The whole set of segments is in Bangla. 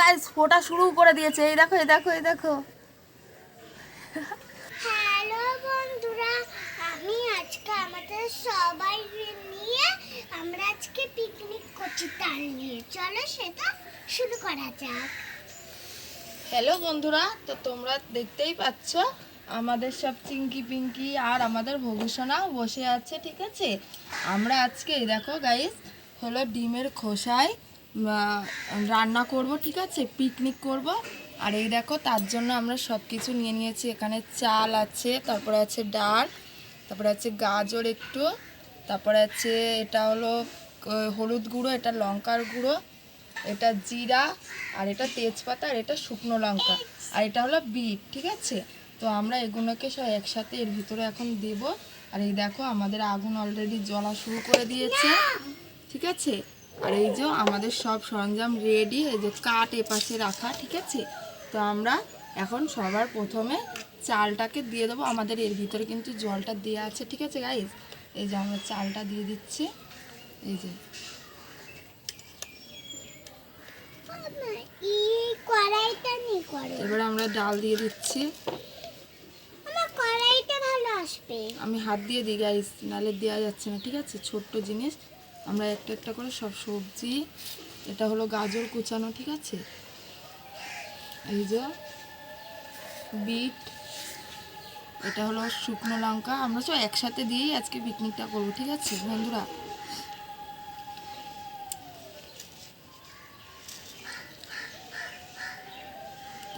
গাইস ফোটা শুরু করে দিয়েছে। এই দেখো এই দেখো এই দেখো। হ্যালো বন্ধুরা আমি আজকে আমাদের সবাই নিয়ে আমরা আজকে পিকনিক করছি তাল নিয়ে। চলো সেটা শুরু করা যাক। হ্যালো বন্ধুরা তো তোমরা দেখতেই পাচ্ছ আমাদের সব চিঙ্কি পিঙ্কি আর আমাদের ভবিষ্যনাও বসে আছে ঠিক আছে? আমরা আজকে এই দেখো গাইস হলো ডিমের খোসায় রান্না করব, ঠিক আছে? পিকনিক করব। আর এই দেখো, তার জন্য আমরা সব কিছু নিয়ে নিয়েছি। এখানে চাল আছে, তারপরে আছে ডাল, তারপরে আছে গাজর একটু, তারপরে আছে এটা হলো হলুদ গুঁড়ো, এটা লঙ্কার গুঁড়ো, এটা জিরা, আর এটা তেজপাতা, আর এটা শুকনো লঙ্কা, আর এটা হলো বিট, ঠিক আছে? তো আমরা এগুলোকে সব একসাথে এর ভিতরে এখন দেব। আর এই দেখো, আমাদের আগুন অলরেডি জ্বলা শুরু করে দিয়েছে, ঠিক আছে? আর এই যে আমাদের সব সরঞ্জাম রেডি এই যে কাঠ এপাশে রাখা ঠিক আছে? তো আমরা এখন সবার প্রথমে চালটাকে দিয়ে দেবো। আমাদের এর ভিতরে কিন্তু জলটা দেওয়া আছে ঠিক আছে গাইজ এই যে আমরা চালটা দিয়ে দিচ্ছি। এই যে। এবার আমরা ডাল দিয়ে দিচ্ছি। আমি হাত দিয়ে দিই গাইস নালে দেওয়া যাচ্ছে না ঠিক আছে? ছোট্ট জিনিস। আমরা একটা একটা করে সব সবজি, এটা হলো গাজর কুচানো, ঠিক আছে? এই যে বিট, এটা হলো শুকনো লঙ্কা। আমরা সব একসাথে দিয়েই আজকে পিকনিকটা করব, ঠিক আছে, বন্ধুরা?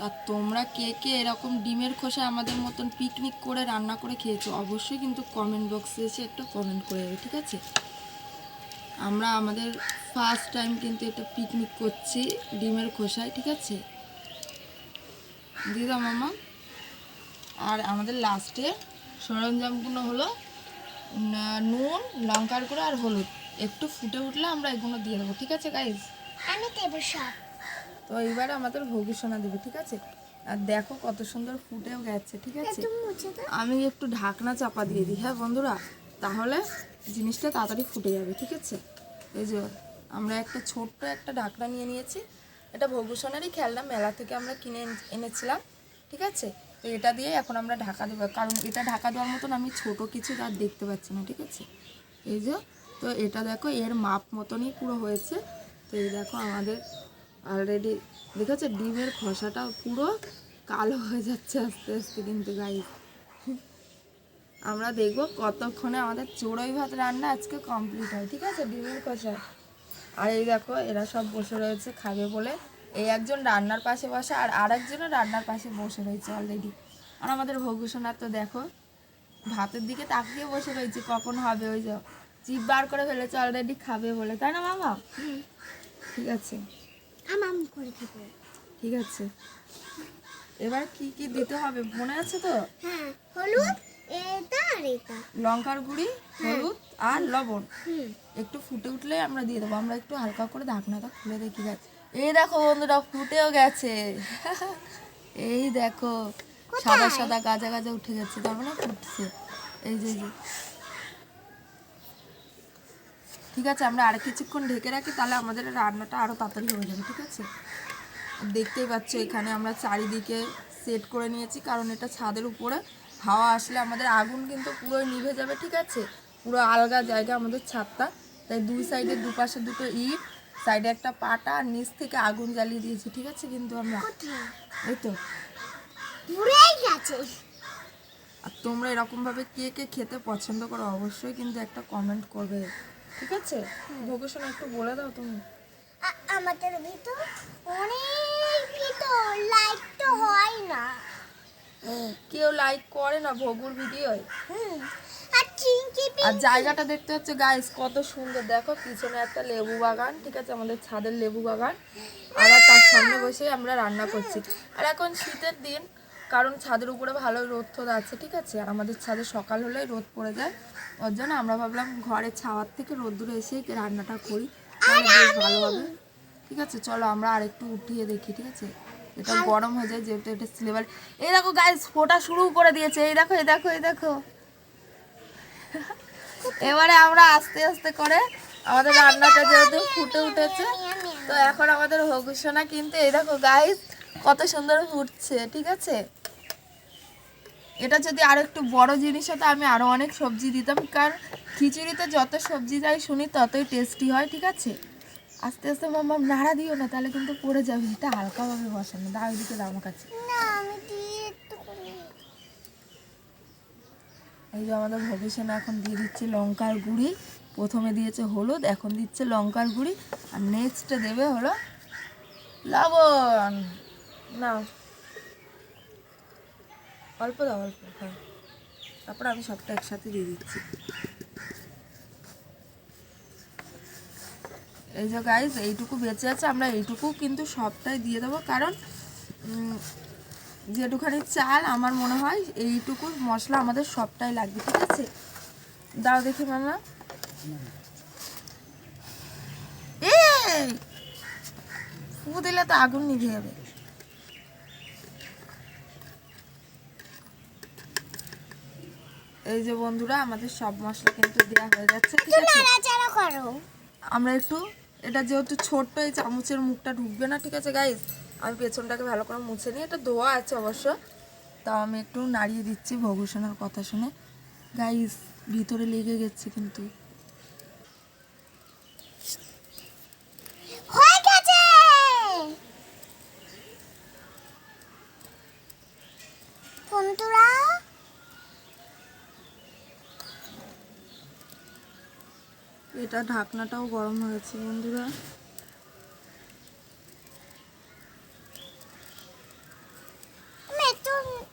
আর তোমরা কে কে এরকম ডিমের খোসা আমাদের মতন পিকনিক করে, রান্না করে খেয়েছো, অবশ্যই কিন্তু কমেন্ট বক্সে এসে একটা কমেন্ট করে দেবে, ঠিক আছে? আমরা আমাদের ফার্স্ট টাইম কিন্তু এটা পিকনিক করছি ডিমের খোসায় ঠিক আছে? দিদা মামা? আর আমাদের লাস্টে সরঞ্জামগুলো হলো নুন লঙ্কার গুঁড়ো আর হলুদ। একটু ফুটে উঠলে আমরা এগুলো দিয়ে দেবো ঠিক আছে গাইজ আমি দেবো সব। তো এইবার আমাদের ভোগী সোনা দেবে ঠিক আছে? আর দেখো কত সুন্দর ফুটেও গেছে ঠিক আছে? আমি একটু ঢাকনা চাপা দিয়ে দিই হ্যাঁ বন্ধুরা? তাহলে জিনিসটা তাড়াতাড়ি ফুটে যাবে, ঠিক আছে? এই যে, আমরা একটা ছোট্ট একটা ঢাকনা নিয়ে নিয়েছি। এটা ভবিষ্যণেরই খেলনা, মেলা থেকে আমরা কিনে এনেছিলাম, ঠিক আছে? তো এটা দিয়ে এখন আমরা ঢাকা দেবো, কারণ এটা ঢাকা দেওয়ার মতন আমি ছোট কিছু আর দেখতে পাচ্ছি না, ঠিক আছে? এই যে, তো এটা দেখো, এর মাপ মতনই পুরো হয়েছে। তো এই দেখো, আমাদের অলরেডি দেখেছ? ডিমের খোসাটা পুরো কালো হয়ে যাচ্ছে আস্তে আস্তে কিন্তু গাই আমরা দেখব কতক্ষণে আমাদের চড়ই ভাত রান্না আজকে কমপ্লিট হয় ঠিক আছে? ডিমের কষা আর এই দেখো এরা সব বসে রয়েছে খাবে বলে। এই একজন রান্নার পাশে বসে আর আরেকজনও রান্নার পাশে বসে রয়েছে অলরেডি আর আমাদের ভগ্যসোনার তো দেখো ভাতের দিকে তাকিয়ে বসে রয়েছে কখন হবে ওই যে জিভ বার করে ফেলেছে অলরেডি খাবে বলে। তাই না মামা? ঠিক আছে। ঠিক আছে। এবার কি কি দিতে হবে? মনে আছে তো? হ্যাঁ হলুদ এটা আর এটা। লঙ্কার গুঁড়ি হলুদ আর লবণ। একটু ফুটে উঠলে আমরা দিয়ে দেবো। আমরা একটু হালকা করে ঢাকনাটা খুলে দেখি গেছে এই দেখো বন্ধুরা ফুটেও গেছে। এই দেখো সাদা সাদা গাজা গাজা উঠে গেছে। তার মানে ফুটছে। এই যে ঠিক আছে আমরা আর কিছুক্ষণ ঢেকে রাখি তাহলে আমাদের রান্নাটা আরও তাড়াতাড়ি হয়ে যাবে ঠিক আছে? দেখতেই পাচ্ছ এখানে আমরা চারিদিকে সেট করে নিয়েছি কারণ এটা ছাদের উপরে। হাওয়া আসলে আমাদের আগুন কিন্তু পুরো নিভে যাবে ঠিক আছে? পুরো আলগা জায়গা আমাদের ছাদটা। তাই দুই সাইডে দুপাশে দুটো ইট সাইডে একটা পাটা আর নিচ থেকে আগুন জ্বালিয়ে দিয়েছি ঠিক আছে কিন্তু আমরা? এই তো। আর তোমরা এরকমভাবে কে কে খেতে পছন্দ করো অবশ্যই কিন্তু একটা কমেন্ট করবে ঠিক আছে? ভোগেশন একটু বলে দাও তুমি। আমাদের ভিতর অনেক ভিতর লাইট তো হয় না। কেউ লাইক করে না ভগুর ভিডিও হুম আর জায়গাটা দেখতে হচ্ছে গাইস কত সুন্দর। দেখো পিছনে একটা লেবু বাগান ঠিক আছে? আমাদের ছাদের লেবু বাগান। আবার তার সামনে বসে আমরা রান্না করছি। আর এখন শীতের দিন কারণ ছাদের উপরে ভালো রোদ টোদ আছে ঠিক আছে? আর আমাদের ছাদে সকাল হলেই রোদ পড়ে যায়। ওর জন্য আমরা ভাবলাম ঘরে ছাওয়ার থেকে রোদ দূরে এসে রান্নাটা করি। ভালো হবে। ঠিক আছে চলো আমরা আরেকটু উঠিয়ে দেখি ঠিক আছে? এটা গরম হয়ে যায়, যেহেতু এটা সিলেবার এই দেখো গাইস ফোটা শুরু করে দিয়েছে। এই দেখো এই দেখো এই দেখো। এবারে আমরা আস্তে আস্তে করে আমাদের রান্নাটা যেহেতু ফুটে উঠেছে, তো এখন আমাদের হগুসোনা কিন্তু, এই দেখো গাইস কত সুন্দর ফুটছে, ঠিক আছে? এটা যদি আরও একটু বড় জিনিস হতো, আমি আরও অনেক সবজি দিতাম, কারণ খিচুড়িতে যত সবজি যাই শুনি, ততই টেস্টি হয়, ঠিক আছে? আস্তে আস্তে মাম্মা নাড়া দিও না তাহলে কিন্তু পড়ে যাবে। এটা হালকাভাবে বসানো দাও এদিকে দাও আমার কাছে। না আমি দিয়ে একটু করে এই যে আমাদের ভবিষ্যৎ এখন দিয়ে দিচ্ছে লঙ্কার গুঁড়ি। প্রথমে দিয়েছে হলুদ এখন দিচ্ছে লঙ্কার গুঁড়ি। আর নেক্সটে দেবে হলো লবণ। নাও। অল্প দাও অল্প হ্যাঁ। তারপর আমি সবটা একসাথে দিয়ে দিচ্ছি। এই যে গাইজ এইটুকু বেঁচে আছে আমরা এইটুকু কিন্তু সবটাই দিয়ে দেবো। কারণ যেটুখানি চাল আমার মনে হয় এইটুকু মশলা আমাদের সবটাই লাগবে ঠিক আছে? দাও দেখি মামা। এই! ফু দিলে তো আগুন নিভে যাবে। এই যে বন্ধুরা আমাদের সব মশলা কিন্তু দেওয়া হয়ে যাচ্ছে ঠিক আছে? আমরা একটু এটা যেহেতু ছোট্ট, এই চামচের মুখটা ঢুকবে না, ঠিক আছে গাইজ আমি পেছনটাকে ভালো করে মুছে নিই এটা ধোয়া আছে অবশ্য। তাও আমি একটু নাড়িয়ে দিচ্ছি ভগূষণার কথা শুনে। গাইজ ভিতরে লেগে গেছে কিন্তু। বন্ধুরা এটা ঢাকনাটাও গরম হয়েছে বন্ধুরা।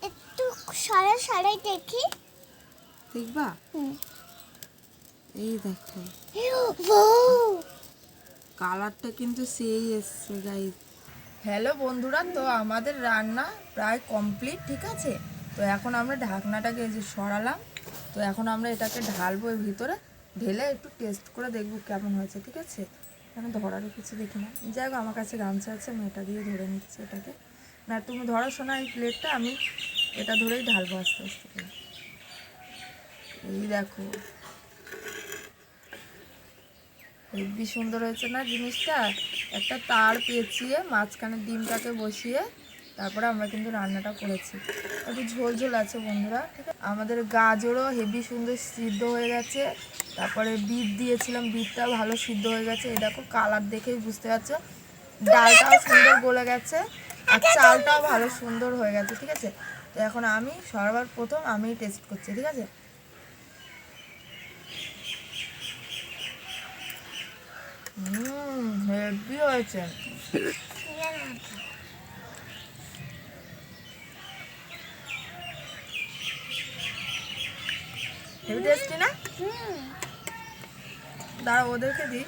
একটু সরে সরে দেখি। দেখবা। এই দেখো। কালারটা কিন্তু সেই এসছে গাইজ হ্যালো বন্ধুরা তো আমাদের রান্না প্রায় কমপ্লিট ঠিক আছে? তো এখন আমরা ঢাকনাটাকে যে সরালাম। তো এখন আমরা এটাকে ঢালবো এর ভিতরে। ঢেলে একটু টেস্ট করে দেখব কেমন হয়েছে, ঠিক আছে? আমি ধরারও কিছু দেখি না যাই হোক, আমার কাছে গামছা আছে, আমি এটা দিয়ে ধরে নিচ্ছি এটাকে। না, তুমি ধরো শোনা এই প্লেটটা আমি এটা ধরেই ঢালবো আস্তে আস্তে করে। এই দেখো। হেব্বি সুন্দর হয়েছে না জিনিসটা? একটা তার পেঁচিয়ে মাঝখানে ডিমটাকে বসিয়ে তারপরে আমরা কিন্তু রান্নাটা করেছি। একটু ঝোল ঝোল আছে বন্ধুরা, ঠিক আছে? আমাদের গাজরও হেভি সুন্দর সিদ্ধ হয়ে গেছে। তারপরে বিট দিয়েছিলাম, বিটটা ভালো সিদ্ধ হয়ে গেছে। এই দেখো, কালার দেখেই বুঝতে পারছ। ডালটাও সুন্দর গলে গেছে আর চালটাও ভালো সুন্দর হয়ে গেছে, ঠিক আছে? তো এখন আমি সবার প্রথম আমিই টেস্ট করছি, ঠিক আছে? হেভি হয়েছে। হেভি টেস্টি না? দাঁড়া ওদেরকে দিই।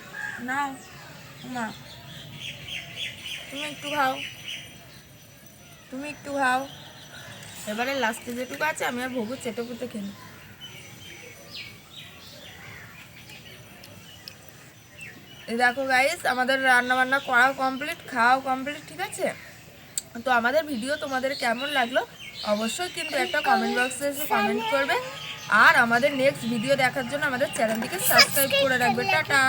না না তুমি একটু খাও। তুমি একটু খাও। এবারে লাস্টে যেটুকু আছে, আমি আর ভোগু চেটে নিই। এই দেখো গাইস আমাদের রান্না বান্না করাও কমপ্লিট খাওয়াও কমপ্লিট ঠিক আছে? তো আমাদের ভিডিও তোমাদের কেমন লাগল, অবশ্যই কিন্তু একটা কমেন্ট বক্সে এসে কমেন্ট করবে। আর আমাদের নেক্সট ভিডিও দেখার জন্য আমাদের চ্যানেলটিকে সাবস্ক্রাইব করে রাখবে। টাটা।